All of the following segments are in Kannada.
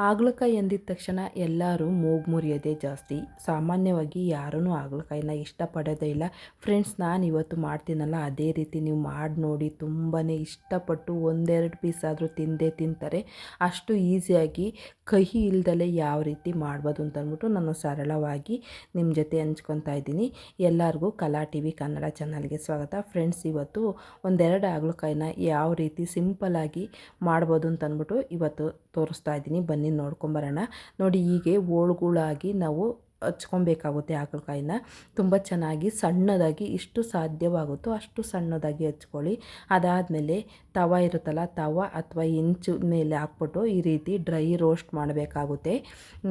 ಹಾಗಲಕಾಯಿ ಎಂದಿದ ತಕ್ಷಣ ಎಲ್ಲರೂ ಮೂಗು ಮುರಿಯೋದೇ ಜಾಸ್ತಿ. ಸಾಮಾನ್ಯವಾಗಿ ಯಾರೂ ಹಾಗಲಕಾಯಿನ ಇಷ್ಟಪಡೋದೇ ಇಲ್ಲ. ಫ್ರೆಂಡ್ಸ್, ನಾನು ಇವತ್ತು ಮಾಡ್ತೀನಲ್ಲ, ಅದೇ ರೀತಿ ನೀವು ಮಾಡಿ ನೋಡಿ ತುಂಬಾ ಇಷ್ಟಪಟ್ಟು ಒಂದೆರಡು ಪೀಸ್ ಆದರೂ ತಿಂದೇ ತಿಂತಾರೆ. ಅಷ್ಟು ಈಸಿಯಾಗಿ ಕಹಿ ಇಲ್ದಲೇ ಯಾವ ರೀತಿ ಮಾಡ್ಬೋದು ಅಂತ ಅಂದ್ಬಿಟ್ಟು ನಾನು ಸರಳವಾಗಿ ನಿಮ್ಮ ಜೊತೆ ಹಂಚ್ಕೊತಾ ಇದ್ದೀನಿ. ಎಲ್ಲರಿಗೂ ಕಲಾ ಟಿ ವಿ ಕನ್ನಡ ಚಾನಲ್ಗೆ ಸ್ವಾಗತ. ಫ್ರೆಂಡ್ಸ್, ಇವತ್ತು ಒಂದೆರಡು ಹಾಗಲಕಾಯಿನ ಯಾವ ರೀತಿ ಸಿಂಪಲ್ಲಾಗಿ ಮಾಡ್ಬೋದು ಅಂತ ಅಂದ್ಬಿಟ್ಟು ಇವತ್ತು ತೋರಿಸ್ತಾ ಇದ್ದೀನಿ. ಬನ್ನಿ. ನೋಡ್ಕೊಂಬರೋಣ ನೋಡಿ ಹೀಗೆ ಓಳುಗಳಾಗಿ ನಾವು ಹಚ್ಕೊಬೇಕಾಗುತ್ತೆ ಹಾಗಲಕಾಯಿನ ತುಂಬ ಚೆನ್ನಾಗಿ ಸಣ್ಣದಾಗಿ ಇಷ್ಟು ಸಾಧ್ಯವಾಗುತ್ತೋ ಅಷ್ಟು ಸಣ್ಣದಾಗಿ ಹಚ್ಕೊಳ್ಳಿ. ಅದಾದಮೇಲೆ ತವ ಇರುತ್ತಲ್ಲ, ತವ ಅಥವಾ ಹೆಂಚು ಮೇಲೆ ಹಾಕ್ಬಿಟ್ಟು ಈ ರೀತಿ ಡ್ರೈ ರೋಸ್ಟ್ ಮಾಡಬೇಕಾಗುತ್ತೆ.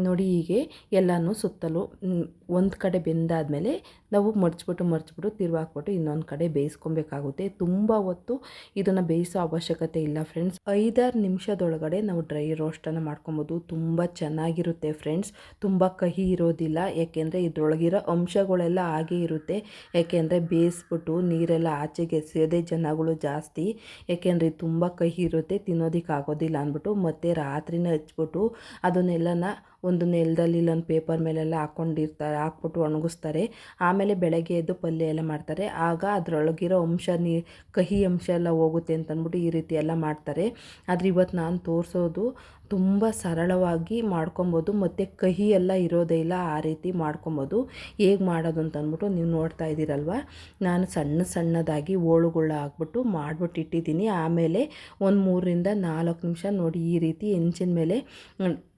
ನೋಡಿ ಹೀಗೆ ಎಲ್ಲನೂ ಸುತ್ತಲೂ ಒಂದು ಕಡೆ ಬೆಂದಾದಮೇಲೆ ನಾವು ಮರ್ಚ್ಬಿಟ್ಟು ಮರ್ಚ್ಬಿಟ್ಟು ತಿರುವಾಕ್ಬಿಟ್ಟು ಇನ್ನೊಂದು ಕಡೆ ಬೇಯಿಸ್ಕೊಬೇಕಾಗುತ್ತೆ. ತುಂಬ ಹೊತ್ತು ಇದನ್ನು ಬೇಯಿಸೋ ಅವಶ್ಯಕತೆ ಇಲ್ಲ ಫ್ರೆಂಡ್ಸ್. ಐದಾರು ನಿಮಿಷದೊಳಗಡೆ ನಾವು ಡ್ರೈ ರೋಸ್ಟನ್ನು ಮಾಡ್ಕೊಬೋದು. ತುಂಬ ಚೆನ್ನಾಗಿರುತ್ತೆ ಫ್ರೆಂಡ್ಸ್. ತುಂಬ ಕಹಿ ಇರೋದಿಲ್ಲ. ಯಾಕೆಂದರೆ ಇದರೊಳಗಿರೋ ಅಂಶಗಳೆಲ್ಲ ಹಾಗೆ ಇರುತ್ತೆ. ಯಾಕೆಂದರೆ ಬೇಯಿಸ್ಬಿಟ್ಟು ನೀರೆಲ್ಲ ಆಚೆಗೆ ಎಸೆಯೋದೇ ಜನಗಳು ಜಾಸ್ತಿ. ಏಕೆಂದರೆ ತುಂಬ ಕಹಿ ಇರುತ್ತೆ ತಿನ್ನೋದಕ್ಕೆ ಆಗೋದಿಲ್ಲ ಅಂದ್ಬಿಟ್ಟು ಮತ್ತೆ ರಾತ್ರಿನೇ ಹಚ್ಬಿಟ್ಟು ಅದನ್ನೆಲ್ಲನ ಒಂದು ನೆಲದಲ್ಲಿ ಇಲ್ಲೊಂದು ಪೇಪರ್ ಮೇಲೆಲ್ಲ ಹಾಕ್ಕೊಂಡಿರ್ತಾರೆ ಹಾಕ್ಬಿಟ್ಟು ಒಣಗಿಸ್ತಾರೆ. ಆಮೇಲೆ ಬೆಳಗ್ಗೆ ಎದ್ದು ಪಲ್ಯ ಎಲ್ಲ ಮಾಡ್ತಾರೆ. ಆಗ ಅದರೊಳಗಿರೋ ಅಂಶ, ನೀ, ಕಹಿ ಅಂಶ ಎಲ್ಲ ಹೋಗುತ್ತೆ ಅಂತಂದ್ಬಿಟ್ಟು ಈ ರೀತಿ ಎಲ್ಲ ಮಾಡ್ತಾರೆ. ಆದರೆ ಇವತ್ತು ನಾನು ತೋರಿಸೋದು ತುಂಬ ಸರಳವಾಗಿ ಮಾಡ್ಕೊಬೋದು, ಮತ್ತು ಕಹಿ ಎಲ್ಲ ಇರೋದೇ ಇಲ್ಲ, ಆ ರೀತಿ ಮಾಡ್ಕೊಬೋದು. ಹೇಗೆ ಮಾಡೋದು ಅಂತ ಅಂದ್ಬಿಟ್ಟು ನೀವು ನೋಡ್ತಾ ಇದ್ದೀರಲ್ವ? ನಾನು ಸಣ್ಣ ಸಣ್ಣದಾಗಿ ಹೋಳುಗಳ ಹಾಕ್ಬಿಟ್ಟು ಮಾಡ್ಬಿಟ್ಟು ಇಟ್ಟಿದ್ದೀನಿ. ಆಮೇಲೆ ಒಂದು ಮೂರರಿಂದ ನಾಲ್ಕು ನಿಮಿಷ ನೋಡಿ ಈ ರೀತಿ ಹೆಂಚಿನ ಮೇಲೆ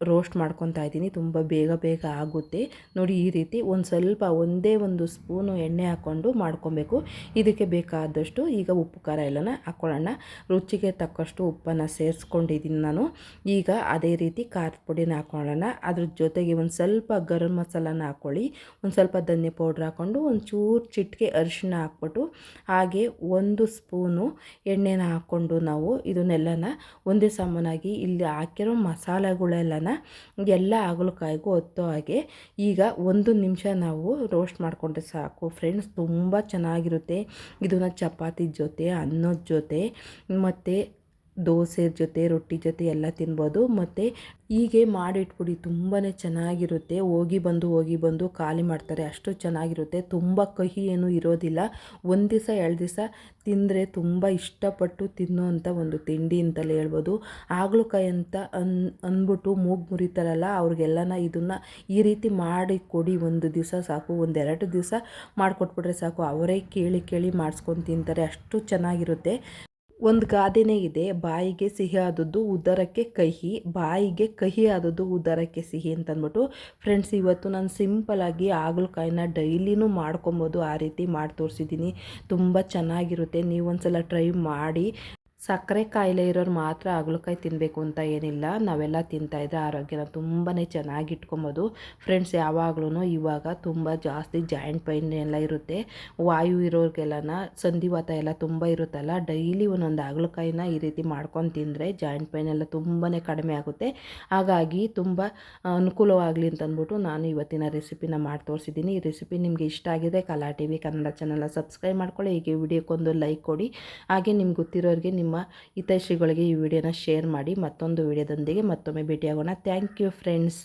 ರೋಸ್ಟ್ ಮಾಡ್ಕೊತಾ ಇದ್ದೀನಿ. ತುಂಬ ಬೇಗ ಬೇಗ ಆಗುತ್ತೆ. ನೋಡಿ, ಈ ರೀತಿ ಒಂದು ಸ್ವಲ್ಪ ಒಂದೇ ಒಂದು ಸ್ಪೂನು ಎಣ್ಣೆ ಹಾಕ್ಕೊಂಡು ಮಾಡ್ಕೊಬೇಕು. ಇದಕ್ಕೆ ಬೇಕಾದಷ್ಟು ಈಗ ಉಪ್ಪು, ಖಾರ ಎಲ್ಲನ ಹಾಕ್ಕೊಳ್ಳೋಣ ರುಚಿಗೆ ತಕ್ಕಷ್ಟು ಉಪ್ಪನ್ನು ಸೇರಿಸ್ಕೊಂಡಿದ್ದೀನಿ ನಾನು. ಈಗ ಅದೇ ರೀತಿ ಖಾರದ ಪುಡಿನ ಹಾಕ್ಕೊಳ್ಳೋಣ ಅದ್ರ ಜೊತೆಗೆ ಒಂದು ಸ್ವಲ್ಪ ಗರಂ ಮಸಾಲನ ಹಾಕ್ಕೊಳ್ಳಿ ಒಂದು ಸ್ವಲ್ಪ ಧನ್ಯ ಪೌಡ್ರ್ ಹಾಕ್ಕೊಂಡು ಒಂದು ಚೂರು ಚಿಟಿಕೆ ಅರಿಶಿನ ಹಾಕ್ಬಿಟ್ಟು ಹಾಗೆ ಒಂದು ಸ್ಪೂನು ಎಣ್ಣೆನ ಹಾಕ್ಕೊಂಡು ನಾವು ಇದನ್ನೆಲ್ಲನ ಒಂದೇ ಸಾಮಾನಾಗಿ ಇಲ್ಲಿ ಹಾಕಿರೋ ಮಸಾಲೆಗಳೆಲ್ಲನ ಎಲ್ಲ ಹಾಗಲಕಾಯಿಗೂ ಹೊತ್ತೋ ಹಾಗೆ ಈಗ ಒಂದು ನಿಮಿಷ ನಾವು ರೋಸ್ಟ್ ಮಾಡಿಕೊಂಡ್ರೆ ಸಾಕು. ಫ್ರೆಂಡ್ಸ್ ತುಂಬ ಚೆನ್ನಾಗಿರುತ್ತೆ. ಇದನ್ನು ಚಪಾತಿ ಜೊತೆ, ಅನ್ನದ ಜೊತೆ, ಮತ್ತು ದೋಸೆ ಜೊತೆ, ರೊಟ್ಟಿ ಜೊತೆ ಎಲ್ಲ ತಿನ್ಬೋದು. ಮತ್ತು ಹೀಗೆ ಮಾಡಿಟ್ಬಿಡಿ ತುಂಬಾ ಚೆನ್ನಾಗಿರುತ್ತೆ. ಹೋಗಿ ಬಂದು ಹೋಗಿ ಬಂದು ಖಾಲಿ ಮಾಡ್ತಾರೆ. ಅಷ್ಟು ಚೆನ್ನಾಗಿರುತ್ತೆ. ತುಂಬ ಕಹಿ ಏನೂ ಇರೋದಿಲ್ಲ. ಒಂದು ದಿವಸ, ಎರಡು ದಿವಸ ತಿಂದರೆ ತುಂಬ ಇಷ್ಟಪಟ್ಟು ತಿನ್ನೋವಂಥ ಒಂದು ತಿಂಡಿ ಅಂತಲೇ ಹೇಳ್ಬೋದು. ಹಾಗಲಕಾಯಿ ಅಂತ ಅನ್, ಅಂದ್ಬಿಟ್ಟು ಮೂಗು ಮುರಿತಾರಲ್ಲ, ಅವ್ರಿಗೆಲ್ಲನ ಇದನ್ನು ಈ ರೀತಿ ಮಾಡಿ ಕೊಡಿ. ಒಂದು ದಿವಸ ಸಾಕು. ಒಂದೆರಡು ದಿವಸ ಮಾಡಿಕೊಟ್ಬಿಟ್ರೆ ಸಾಕು. ಅವರೇ ಕೇಳಿ ಕೇಳಿ ಮಾಡಿಸ್ಕೊಂಡು ತಿಂತಾರೆ. ಅಷ್ಟು ಚೆನ್ನಾಗಿರುತ್ತೆ. ಒಂದು ಗಾದೆನೇ ಇದೆ, ಬಾಯಿಗೆ ಸಿಹಿ ಆದದ್ದು ಉದರಕ್ಕೆ ಕಹಿ, ಬಾಯಿಗೆ ಕಹಿ ಆದದ್ದು ಉದರಕ್ಕೆ ಸಿಹಿ ಅಂತಂದ್ಬಿಟ್ಟು ಫ್ರೆಂಡ್ಸ್ ಇವತ್ತು ನಾನು ಸಿಂಪಲಾಗಿ ಹಾಗಲಕಾಯಿನ ಡೈಲಿನೂ ಮಾಡ್ಕೊಬೋದು, ಆ ರೀತಿ ಮಾಡಿ ತೋರಿಸಿದ್ದೀನಿ ತುಂಬ ಚೆನ್ನಾಗಿರುತ್ತೆ ನೀವು ಒಂದು ಟ್ರೈ ಮಾಡಿ. ಸಕ್ಕರೆ ಕಾಯಿಲೆ ಇರೋರು ಮಾತ್ರ ಹಾಗಲಕಾಯಿ ತಿನ್ನಬೇಕು ಅಂತ ಏನಿಲ್ಲ. ನಾವೆಲ್ಲ ತಿಂತಾಯಿದ್ರೆ ಆರೋಗ್ಯನ ತುಂಬಾ ಚೆನ್ನಾಗಿ ಇಟ್ಕೊಬೋದು. ಫ್ರೆಂಡ್ಸ್ ಯಾವಾಗಲೂ ಇವಾಗ ತುಂಬ ಜಾಸ್ತಿ ಜಾಯಿಂಟ್ ಪೈನ್ ಎಲ್ಲ ಇರುತ್ತೆ. ವಾಯು ಇರೋರಿಗೆಲ್ಲನ ಸಂಧಿವಾತ ಎಲ್ಲ ತುಂಬ ಇರುತ್ತಲ್ಲ ಡೈಲಿ ಒಂದೊಂದು ಹಾಗಲಕಾಯಿನ ಈ ರೀತಿ ಮಾಡ್ಕೊಂಡು ತಿಂದರೆ ಜಾಯಿಂಟ್ ಪೈನ್ ಎಲ್ಲ ತುಂಬಾ ಕಡಿಮೆ ಆಗುತ್ತೆ. ಹಾಗಾಗಿ ತುಂಬ ಅನುಕೂಲವಾಗಲಿ ಅಂತಂದ್ಬಿಟ್ಟು ನಾನು ಇವತ್ತಿನ ರೆಸಿಪಿನ ಮಾಡಿ ತೋರಿಸಿದ್ದೀನಿ. ಈ ರೆಸಿಪಿ ನಿಮಗೆ ಇಷ್ಟ ಆಗಿದೆ, ಕಲಾ ಟಿ ವಿ ಕನ್ನಡ ಚಾನಲ್ನ ಸಬ್ಸ್ಕ್ರೈಬ್ ಮಾಡ್ಕೊಳ್ಳಿ. ಹೀಗೆ ವಿಡಿಯೋಕ್ಕೊಂದು ಲೈಕ್ ಕೊಡಿ. ಹಾಗೆ ನಿಮ್ಗೆ ಗೊತ್ತಿರೋರಿಗೆ ಹಿತೈಷಿಗಳಿಗೆ ಈ ವಿಡಿಯೋನ ಶೇರ್ ಮಾಡಿ ಮತ್ತೊಂದು ವಿಡಿಯೋದೊಂದಿಗೆ ಮತ್ತೊಮ್ಮೆ ಭೇಟಿಯಾಗೋಣ. Thank you friends